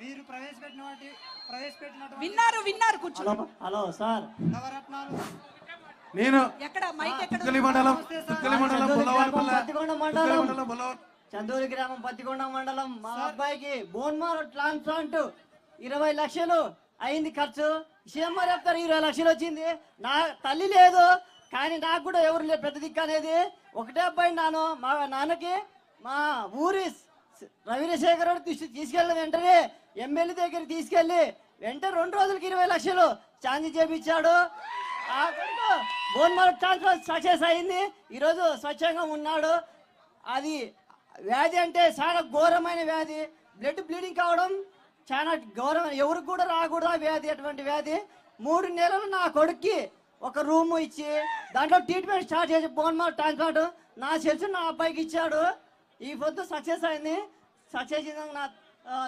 మీరు ప్రవేశపెట్టినటువంటి ప్రవేశపెట్టినటువంటి విన్నారు విన్నారు కూర్చో హలో హలో సార్. నవరత్నాలు. నేను ఎక్కడ? మైక్ ఎక్కడ తుక్కలి మండలం తుక్కలి మండలం చందూరు బుల్లవారిపల్లె గ్రామం, పత్తికొండ తుక్కలి మండలం. మండలం బుల్లవారి చందూరు గ్రామం పత్తికొండ మండలం. మా అబ్బాయికి బోన్ మారో ట్రాన్స్ప్లాంట్ ఇరవై లక్షలు అయింది ఖర్చు. సీఎం గారు చెప్తారు ఇరవై లక్షలు వచ్చింది. నా తల్లి లేదు కానీ నాకు కూడా ఎవరు లేదు పెద్ద దిక్కు అనేది ఒకటే అబ్బాయి నాను. మా నాన్నకి మా ఊరి రవిశేఖర్ తీసుకెళ్ళిన వెంటనే ఎమ్మెల్యే దగ్గర తీసుకెళ్ళి వెంటనే రెండు రోజులకి ఇరవై లక్షలు ఛాన్స్ చేపించాడు. ఆ కొడుకు బోన్ మారో సక్సెస్ అయింది. ఈరోజు స్వచ్ఛంగా ఉన్నాడు. అది వ్యాధి అంటే చాలా ఘోరమైన వ్యాధి. బ్లడ్ బ్లీడింగ్ కావడం చాలా ఘోరం. ఎవరికి కూడా రాకూడదు ఆ వ్యాధి అటువంటి వ్యాధి. మూడు నెలలు నా కొడుక్కి ఒక రూమ్ ఇచ్చి దాంట్లో ట్రీట్మెంట్ స్టార్ట్ చేసి బోన్ ట్రాన్స్ఫర్ నా సెల్స్ నా అబ్బాయికి ఇచ్చాడు. ఈ పొద్దు సక్సెస్ అయింది. సక్సెస్ నా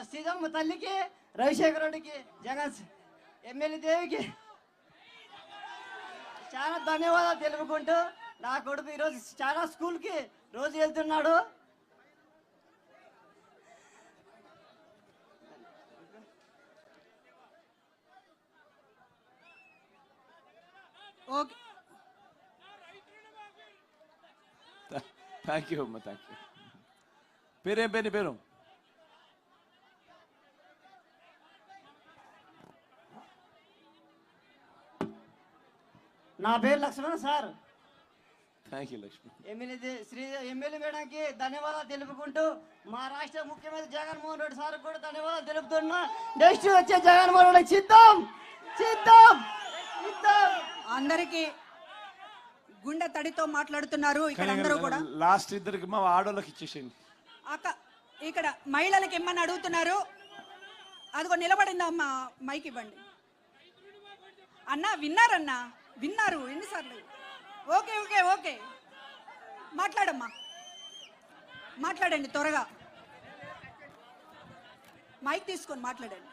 శ్రీరామ తల్లికి రవిశేఖర్ రెడ్డికి జగన్ ఎమ్మెల్యే దేవికి చాలా ధన్యవాదాలు తెలుపుకుంటూ నా కొడుకు ఈరోజు చాలా స్కూల్కి రోజు వెళ్తున్నాడు. ఓకే. థ్యాంక్ యూ అమ్మా థ్యాంక్ యూ పేరేం పేరు నీ పేరు? నా పేరు Lakshman sir. Thank you Lakshmi MLA Shri MLA మేడంకి ధన్యవాదాలు తెలుపుకుంటూ మా రాష్ట్ర ముఖ్యమంత్రి జగన్మోహన్ రెడ్డి సార్ కూడా ధన్యవాదాలు తెలుపుతున్నా. నెక్స్ట్ వచ్చే జగన్మోహన్ రెడ్డి సిద్ధం సిద్ధం సిద్ధం అందరికి గుండె తడితో మాట్లాడుతున్నారు ఇక్కడ అందరూ కూడా. లాస్ట్ ఇద్దరికి మా ఆడోళ్ళకి ఇచ్చేసేయండి. అక్క ఇక్కడ మహిళలకు ఇమ్మని అడుగుతున్నారు? అదిగో నిలబడిందా అమ్మ మైక్ ఇవ్వండి. అన్నా విన్నారన్నా? విన్నారు ఎన్నిసార్లు? Okay okay okay. మాట్లాడమ్మా. మాట్లాడండి త్వరగా. మైక్ తీసుకొని మాట్లాడండి.